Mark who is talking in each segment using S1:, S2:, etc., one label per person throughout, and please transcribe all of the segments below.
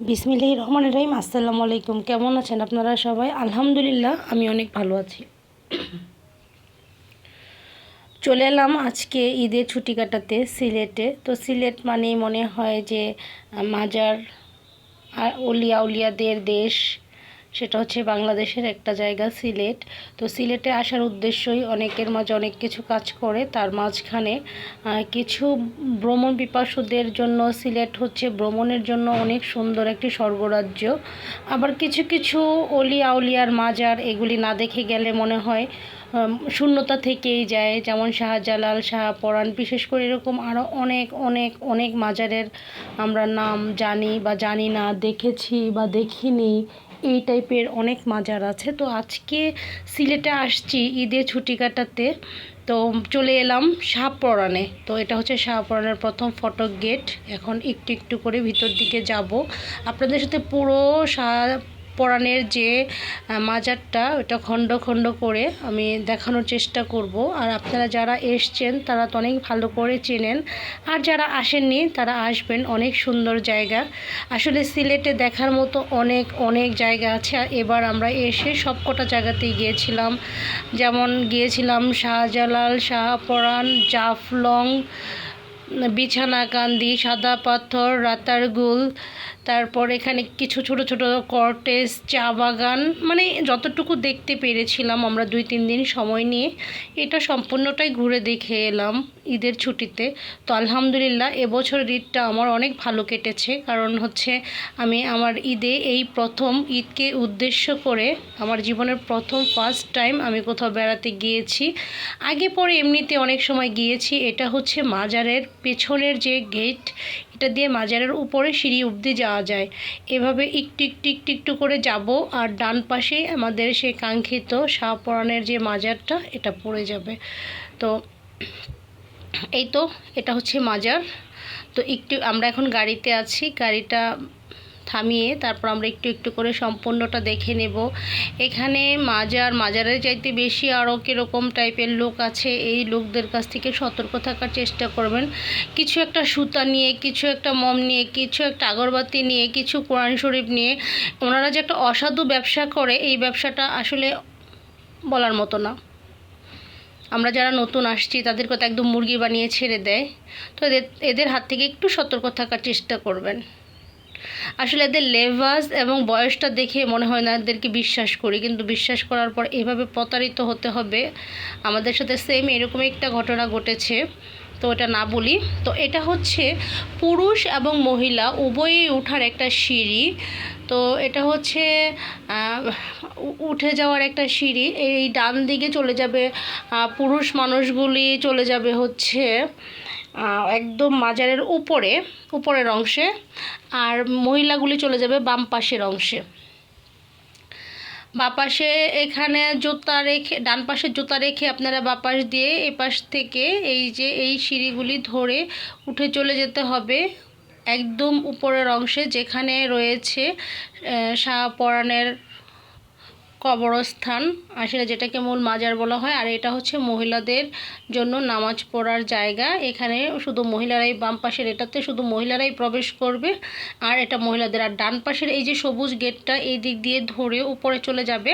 S1: বিসমিল্লাহ রহমান রহিম, আসসালামু আলাইকুম। কেমন আছেন আপনারা সবাই? আলহামদুলিল্লাহ আমি অনেক ভালো আছি। চলে এলাম আজকে ঈদে ছুটি কাটাতে সিলেটে। তো সিলেট মানে মনে হয় যে মাজার আর উলিয়া উলিয়াদের দেশ। সেটা হচ্ছে বাংলাদেশের একটা জায়গা, সিলেট। তো সিলেটে আসার উদ্দেশ্যই অনেকের মাঝে অনেক কিছু কাজ করে। তার মাঝখানে কিছু ভ্রমণ পিপাসুদের জন্য সিলেট হচ্ছে ভ্রমণের জন্য অনেক সুন্দর একটি স্বর্গরাজ্য। আবার কিছু কিছু অলি আউলিয়ার মাজার, এগুলি না দেখে গেলে মনে হয় শূন্যতা থেকেই যায়, যেমন শাহজালাল শাহপরাণ বিশেষ করে এরকম আরও অনেক অনেক অনেক মাজারের আমরা নাম জানি বা জানি না, দেখেছি বা দেখিনি, এই টাইপের অনেক মাজার আছে। তো আজকে সিলেটে আসছি, ঈদে ছুটি কাটাতে, তো চলে এলাম শাহপরাণে তো এটা হচ্ছে শাহপরাণের প্রথম ফটক গেট। এখন একটু একটু করে ভিতর দিকে যাব। আপনাদের সাথে পুরো শাহ পরাণের যে মাজারটা, ওটা খণ্ড খণ্ড করে আমি দেখানোর চেষ্টা করব। আর আপনারা যারা এসছেন, তারা তো অনেক ভালো করে চেনেন। আর যারা আসেননি, তারা আসবেন। অনেক সুন্দর জায়গা। আসলে সিলেটে দেখার মতো অনেক অনেক জায়গা আছে। এবার আমরা এসে সব কটা জায়গাতেই গিয়েছিলাম। যেমন গিয়েছিলাম শাহজালাল, শাহপরাণ, জাফলং, বিছানাকান্দি, সাদা পাথর, রাতারগুল তারপর এখানে কিছু ছোট ছোট কর্টেজ, চা বাগান মানে যতটুকু দেখতে পেরেছিলাম আমরা দুই, তিন দিন সময় নিয়ে, এটা সম্পূর্ণটাই ঘুরে দেখে এলাম ঈদের ছুটিতে। তো আলহামদুলিল্লাহ এবছরের ঈদটা আমার অনেক ভালো কেটেছে। কারণ হচ্ছে আমি আমার ঈদে এই প্রথম ঈদকে উদ্দেশ্য করে আমার জীবনের প্রথম ফার্স্ট টাইম আমি কোথাও বেড়াতে গিয়েছি। আগে পরে এমনিতে অনেক সময় গিয়েছি। এটা হচ্ছে মাজারের পেছনের যে গেট এটা দিয়ে মাজারের উপরে সিঁড়ি অবধি যাওয়া যায়। এভাবে একটু একটু একটু একটু করে যাব আর ডান পাশে আমাদের সেই কাঙ্ক্ষিত শাহপরাণের যে মাজারটা, এটা পড়ে যাবে। তো এই তো, এটা হচ্ছে মাজার। তো একটু আমরা এখন গাড়িতে আছি। গাড়িটা থামিয়ে তারপর আমরা একটু একটু করে সম্পূর্ণটা দেখে নেব। এখানে মাজার, মাজারের চাইতে বেশি আরও কীরকম টাইপের লোক আছে, এই লোকদের কাছ থেকে সতর্ক থাকার চেষ্টা করবেন। কিছু একটা সুতা নিয়ে, কিছু একটা মম নিয়ে, কিছু একটা আগরবাতি নিয়ে, কিছু কোরআন শরীফ নিয়ে ওনারা যে একটা অসাধু ব্যবসা করে, এই ব্যবসাটা আসলে বলার মতো না। আমরা যারা নতুন আসছি, তাদের কথা একদম মুরগি বানিয়ে ছেড়ে দেয়। তো এদের এদের হাত থেকে একটু সতর্ক থাকার চেষ্টা করবেন। আসলে এদের লেভাস এবং বয়সটা দেখে মনে হয় না এদেরকে বিশ্বাস করি, কিন্তু বিশ্বাস করার পর এভাবে প্রতারিত হতে হবে, আমাদের সাথে সেম এরকম একটা ঘটনা ঘটেছে, তো এটা না বলি। তো এটা হচ্ছে পুরুষ এবং মহিলা উভয়ই ওঠার একটা সিঁড়ি, তো এটা হচ্ছে উঠে যাওয়ার একটা সিঁড়ি, এই ডান দিকে চলে যাবে পুরুষ মানুষগুলি চলে যাবে হচ্ছে একদম মাজারের উপরে উপরের অংশে আর মহিলাগুলি চলে যাবে বাম পাশের অংশে। বাপাশে এখানে জুতা রেখে ডান পাশে জুতা রেখে আপনারা বাপাশ দিয়ে এ পাশ থেকে এই যে এই সিঁড়িগুলি ধরে উঠে চলে যেতে হবে। একদম উপরের অংশে যেখানে রয়েছে আহ, শাহপরাণের কবরস্থান, আসলে যেটাকে মূল মাজার বলা হয়, আর এটা হচ্ছে মহিলাদের জন্য নামাজ পড়ার জায়গা। এখানে শুধু মহিলারাই বাম পাশের, এটাতে শুধু মহিলারাই প্রবেশ করবে, আর এটা মহিলাদের। আর ডান পাশের এই যে সবুজ গেটটা, এই দিক দিয়ে ধরে উপরে চলে যাবে।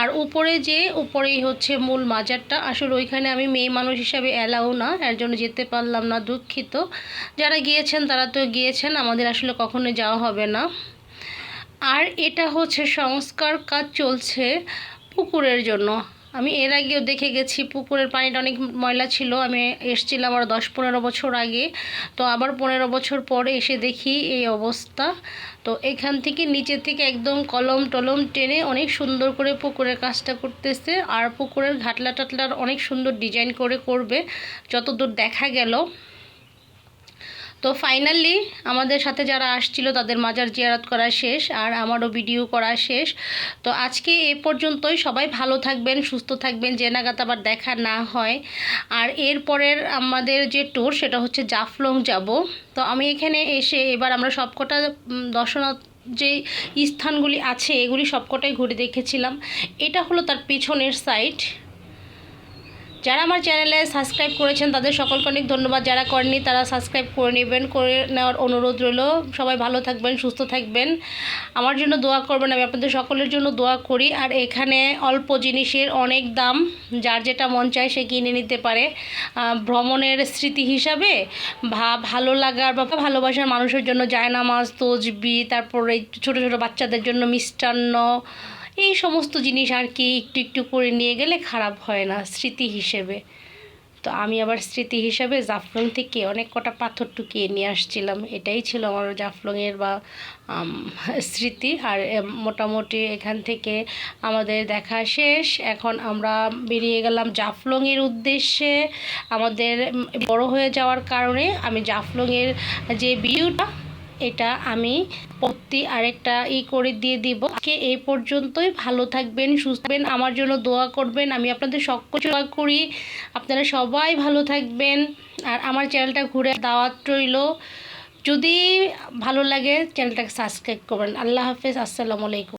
S1: আর উপরে যে, উপরেই হচ্ছে মূল মাজারটা। আসলে ওইখানে আমি মেয়ে মানুষ হিসাবে অ্যালাউ না, এর জন্য যেতে পারলাম না, দুঃখিত। যারা গিয়েছেন, তারা তো গিয়েছেন, আমাদের আসলে কখনো যাওয়া হবে না। আর এটা হচ্ছে সংস্কার কাজ চলছে পুকুরের জন্য। আমি এর আগেও দেখে গেছি, পুকুরের পানিটা অনেক ময়লা ছিল। আমি এসেছিলাম আর দশ পনেরো বছর আগে। তো আবার পনেরো বছর পরে এসে দেখি এই অবস্থা। তো এখান থেকে নিচে থেকে একদম কলম টলম টেনে অনেক সুন্দর করে পুকুরের কাজটা করতেছে। আর পুকুরের ঘাটলা টাটলার অনেক সুন্দর ডিজাইন করে করবে। যতদূর দেখা গেল তো ফাইনালি আমাদের সাথে যারা আসছিল তাদের মাজার জিয়ারত করা শেষ আর আমারও ভিডিও করা শেষ। তো আজকে এ পর্যন্তই। সবাই ভালো থাকবেন, সুস্থ থাকবেন, যে নাগাদ আবার দেখা না হয়। আর এরপরের আমাদের যে ট্যুর সেটা হচ্ছে জাফলং যাব। তো আমি এখানে এসে এবার আমরা সবকটা দর্শনার্থ যে স্থানগুলি আছে এগুলি সবকটাই ঘুরে দেখেছিলাম। এটা হলো তার পিছনের সাইড যারা আমার চ্যানেলে সাবস্ক্রাইব করেছেন, তাদের সকলকে অনেক ধন্যবাদ। যারা করেননি, তারা সাবস্ক্রাইব করে নেবেন, করে নেওয়ার অনুরোধ রইল। সবাই ভালো থাকবেন, সুস্থ থাকবেন। আমার জন্য দোয়া করবেন, আমি আপনাদের সকলের জন্য দোয়া করি। আর এখানে অল্প জিনিসের অনেক দাম, যার যেটা মন চায় সে কিনে নিতে পারে। ভ্রমণের স্মৃতি হিসাবে ভা, ভালো লাগার বা ভালোবাসার মানুষের জন্য জায়নামাজ তসবি তারপরে ছোটো ছোটো বাচ্চাদের জন্য মিষ্টান্ন এই সমস্ত জিনিস আর কি একটু একটু করে নিয়ে গেলে খারাপ হয় না স্মৃতি হিসেবে। তো আমি আবার স্মৃতি হিসাবে জাফলং থেকে অনেক কটা পাথর টুকিয়ে নিয়ে আসছিলাম। এটাই ছিল আমার জাফলংয়ের বা স্মৃতি। আর মোটামুটি এখান থেকে আমাদের দেখা শেষ। এখন আমরা বেরিয়ে গেলাম জাফলংয়ের উদ্দেশ্যে। আমাদের বড় হয়ে যাওয়ার কারণে আমি জাফলংয়ের যে ভিউটা এটা আমি পত্তি আরেকটা ই করে দিয়ে দিব। আজকে এই পর্যন্তই। ভালো থাকবেন, সুস্থ থাকবেন। আমার জন্য দোয়া করবেন। আমি আপনাদের সকল দোয়া করি। আপনারা সবাই ভালো থাকবেন। আর আমার চ্যানেলটা ঘুরে দাওয়াত রইল। যদি ভালো লাগে, চ্যানেলটাকে সাবস্ক্রাইব করবেন। আল্লাহ হাফেজ। আসসালামু আলাইকুম।